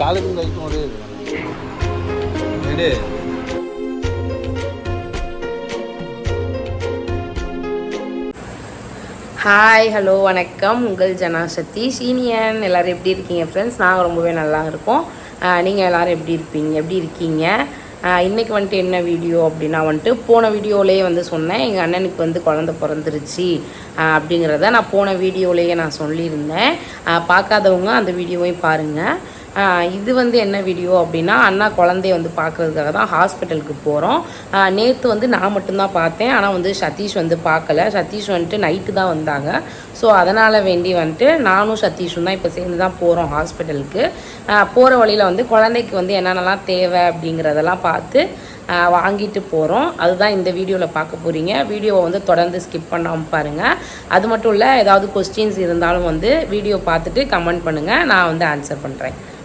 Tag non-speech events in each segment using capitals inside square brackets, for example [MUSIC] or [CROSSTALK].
காலுக்கும் கைக்கும் ஒரே hi hello வணக்கம். உங்கள் ஜனா சக்தி சீனியன். எல்லோரும் எப்படி இருக்கீங்க ஃப்ரெண்ட்ஸ் நாங்கள் ரொம்பவே நல்லா இருக்கோம். நீங்கள் எல்லோரும் எப்படி இருப்பீங்க? எப்படி இருக்கீங்க? இன்றைக்கி வந்துட்டு என்ன வீடியோ அப்படின்னா வந்துட்டு போன வீடியோலேயே வந்து சொன்னேன். எங்கள் அண்ணனுக்கு வந்து குழந்த பிறந்துருச்சு அப்படிங்கிறத நான் போன வீடியோலேயே நான் சொல்லியிருந்தேன். பார்க்காதவங்க அந்த வீடியோவையும் பாருங்கள் இது வந்து என்ன வீடியோ அப்படின்னா அண்ணா குழந்தைய வந்து பார்க்கறதுக்காக தான் ஹாஸ்பிட்டலுக்கு போகிறோம் நேற்று வந்து நான் மட்டும்தான் பார்த்தேன். ஆனால் வந்து சதீஷ் வந்து பார்க்கல. சதீஷ் வந்துட்டு நைட்டு தான் வந்தாங்க. ஸோ அதனால் வேண்டி வந்துட்டு நானும் சதீஷும் தான் இப்போ சேர்ந்து தான் போகிறோம் ஹாஸ்பிட்டலுக்கு போகிற வழியில் வந்து குழந்தைக்கு வந்து என்னென்னலாம் தேவை அப்படிங்கிறதெல்லாம் பார்த்து வாங்கிட்டு போகிறோம் அதுதான் இந்த வீடியோவில் பார்க்க போகிறீங்க வீடியோவை வந்து தொடர்ந்து ஸ்கிப் பண்ணாமல் பாருங்கள் அது மட்டும் இல்லை ஏதாவது கொஸ்டின்ஸ் இருந்தாலும் வந்து வீடியோ பார்த்துட்டு கமெண்ட் பண்ணுங்கள் நான் வந்து ஆன்சர் பண்ணுறேன்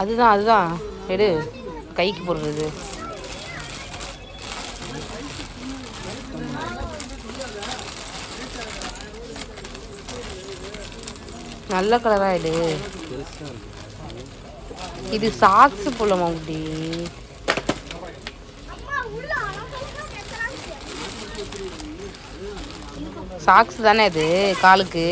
அதுதான் அதுதான். எடு. கைக்கு போடுறது. நல்ல கலரா எடு. இது சாக்ஸ் போல குட்டி? சாக்ஸ் தானே இது காலுக்கு?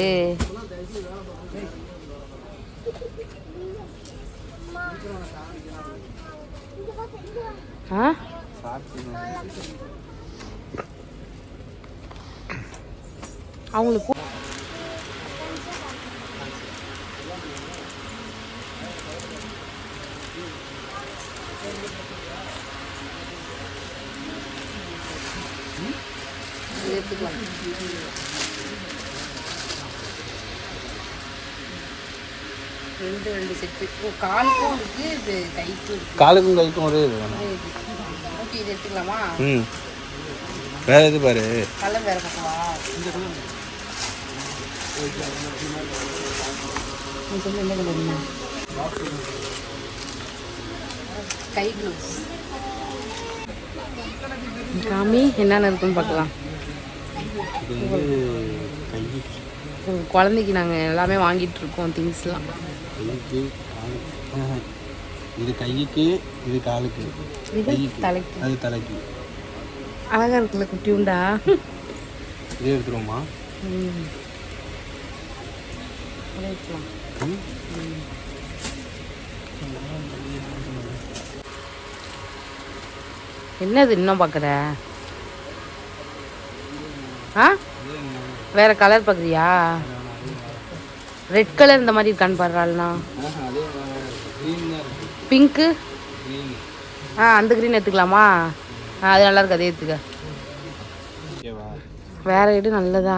அவங்களுக்கு எடுத்துக்கலாம் ரெண்டு ரெண்டு செட்டு ஓ காலுக்கும் இருக்கு இது கைக்கும் இருக்கு. காலுக்கும் கைக்கும் ஒரே இது வேணும் ஓகே இது எடுத்துக்கலாமா? ம். வேற எது பாரு? கலர் வேற நீ சொல்லு என்ன கலர் கை க்ளவுஸ் காமி என்னென்ன இருக்குன்னு பார்க்கலாம். இது குழந்தைக்கு நாங்கள் எல்லாமே வாங்கிட்டு இருக்கோம் திங்ஸ்லாம் கைக்கு காலுக்கு. இது கைக்கு இது காலுக்கு. கைக்கு. தலைக்கு. அது தலைக்கு. அழகா இருக்குல்ல குட்டி உண்டா? இது எடுத்துருவோமா? என்னது இன்னும் பார்க்குற ஆ? வேற கலர் பார்க்குறியா? ரெட் கலர் இந்த மாதிரி இருக்கான்னு பாடுறாள்னா பிங்க்கு ஆ அந்த க்ரீன் எடுத்துக்கலாமா? அது நல்லா இருக்கு அதே எடுத்துக்க. வேற எடு நல்லதா?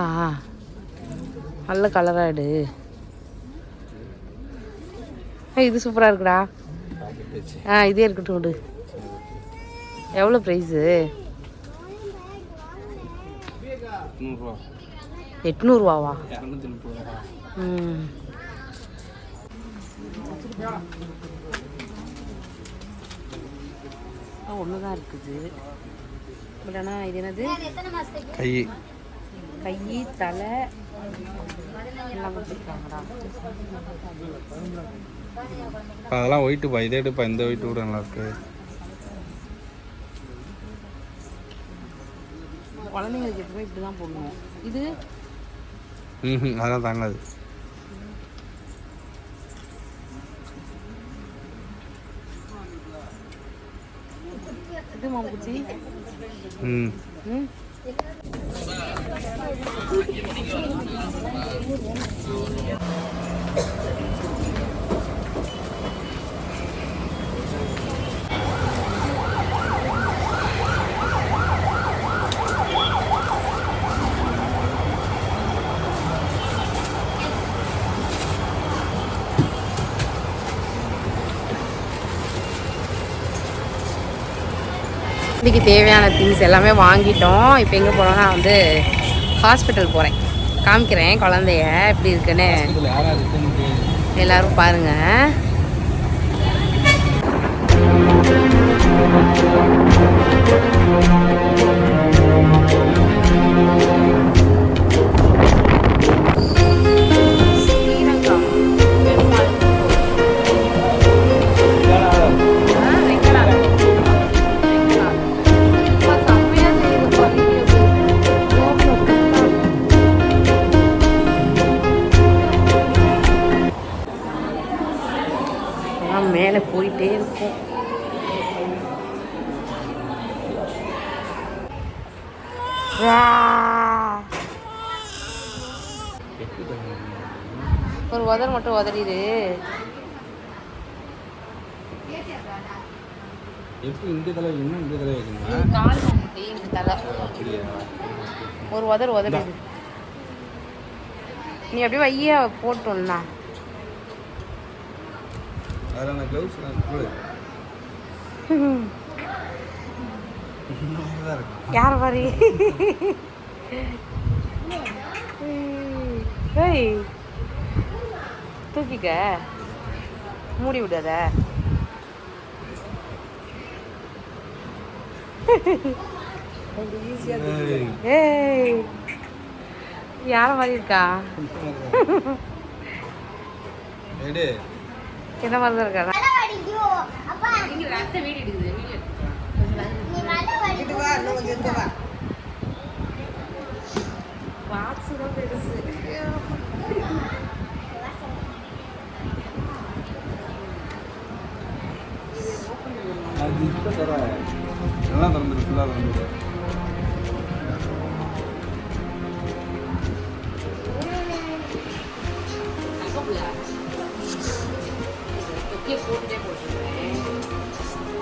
நல்ல கலரா எடு. இது சூப்பராக இருக்குடா. ஆ இதே இருக்கட்டும் விடு. எவ்வளோ ப்ரைஸு எட்நூறுவாவா? ஒன்று தான் இருக்குது. பட் ஆனால் இது என்னது? கை. கை தலை எல்லாம் இப்போ அதெல்லாம் ஒயிட்டுப்பா இதே எடுப்பா இந்த ஒயிட்டு கூட நல்லா இருக்கு. குழந்தைங்களுக்கு எப்பவுமே இப்படி தான் போடணும். இது? ம் அதெல்லாம் தாங்காது. இது மாம்பூச்சி ம். ம். இன்னைக்கு தேவையான திங்ஸ் எல்லாமே வாங்கிட்டோம். இப்போ எங்கே போகிறோம்னா வந்து ஹாஸ்பிட்டல் போகிறேன் காமிக்கிறேன் குழந்தைய எப்படி இருக்குன்னு. எல்லாரும் பாருங்க. மேலே போயிட்டே இருக்கும். ஒரு உதர் மட்டும் உதறிடு. எப்படி இங்கே தலை இன்னும் இங்கே தலை வைக்கணுமா இது கால் இந்த தலை. ஒரு உதர் உதறிடு. நீ அப்படியே வைய போட்டோம்னா அந்த க்ளவுஸ் [LAUGHS] யார் பாரு ஏய் தூக்கிக்க. மூடி விடாத. ஏய், ஏய் யார மாதிரி இருக்கா? [LAUGHS] எடு என்ன மாதிரி 이게 뭔데 보실래?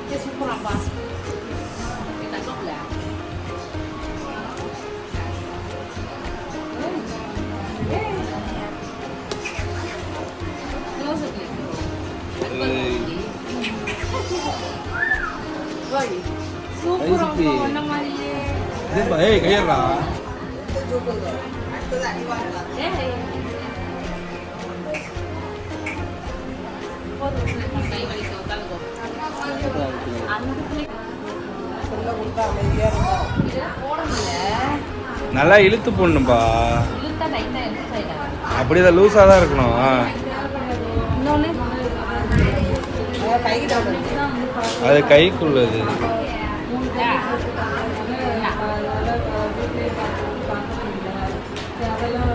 이게 손가락 봐. 일단 쏠래. Ay, super ang kawan naman yun. Hindi ba? Eh, kaya ra. Ito, ito, ito. Ito, ito, ito. நல்லா இழுத்து போடணும்பா. அப்படிதான் லூஸாக தான் இருக்கணும். அது கைக்குள்ளது. அதெல்லாம்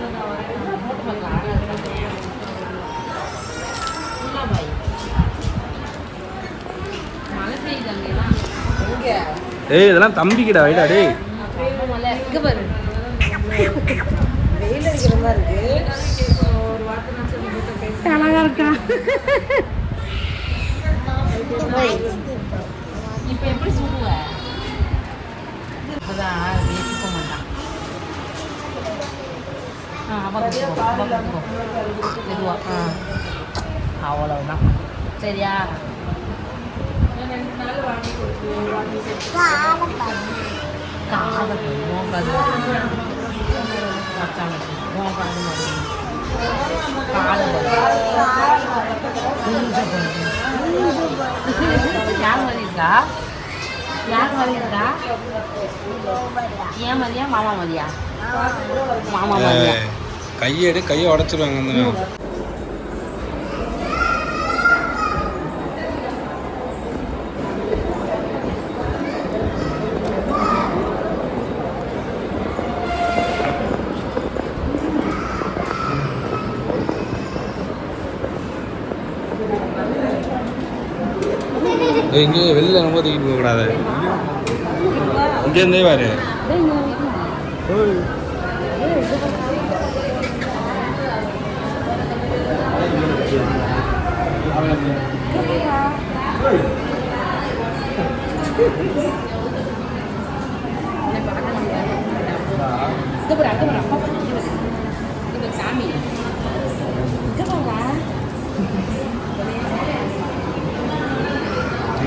ஏய் இதெல்லாம் தம்பிக்கிடா வைடா டேய். இங்க பாரு. அழகா இருக்கா? இப்ப எப்படி சொல்லுவ இப்பதான் பேசிக்க மாட்டான். ஆ அவன். மெதுவா. ஆ அவ்வளவுதான். சரியா? மச்சானுக்கு மோகாது காதல் யார் மாதிரி இருக்கா யார் மாதிரி இருக்கா ஏன் மாதிரியா மாமா மாதிரியா மாமா மாதிரியா ஏய், கையெடு கையை உடச்சிருவாங்க எங்கேயும் வெளியில் இங்கே ரொம்ப தூக்கிட்டு போகக்கூடாது இங்கேருந்தே வாரு இது பாரு, அங்க பாரு, அப்பா பாரு, இங்க பாரு. இங்க பாரு, சாமி இங்க பாருடா.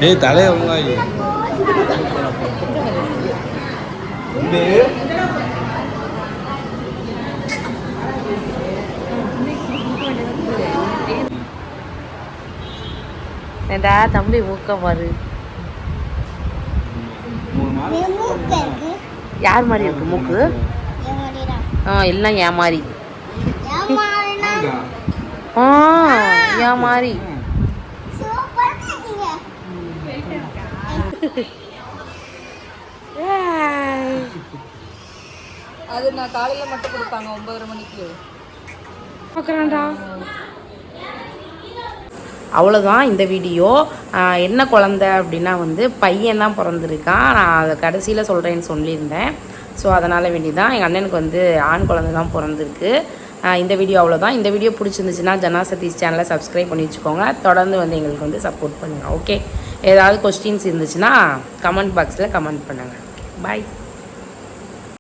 ஏய் தலையை ஒழுங்காயி ஏண்டா தம்பி மூக்க பாரு யார் மாதிரி இருக்கு மூக்கு? ஆ எல்லாம் ஏன் மாதிரி ஆ ஏன் [LAUGHS] அது நான் காலையில மட்டும் கொடுப்பாங்க ஒன்பதரை மணிக்கு. பார்க்குறான்டா. அவ்வளோதான் இந்த வீடியோ. என்ன குழந்த அப்படின்னா வந்து பையன் தான் பிறந்திருக்கான். நான் அதை கடைசியில் சொல்கிறேன்னு சொல்லியிருந்தேன். ஸோ அதனால் வேண்டி தான் எங்கள் அண்ணனுக்கு வந்து ஆண் குழந்தை தான் பிறந்திருக்கு. இந்த வீடியோ அவ்வளோதான் இந்த வீடியோ பிடிச்சிருந்துச்சுன்னா ஜனா சதீஷ் சேனலை சப்ஸ்கிரைப் பண்ணி வச்சுக்கோங்க. தொடர்ந்து வந்து எங்களுக்கு வந்து சப்போர்ட் பண்ணுங்கள் ஓகே ஏதாவது கொஸ்டின்ஸ் இருந்துச்சுன்னா கமெண்ட் பாக்ஸில் கமெண்ட் பண்ணுங்கள் பாய்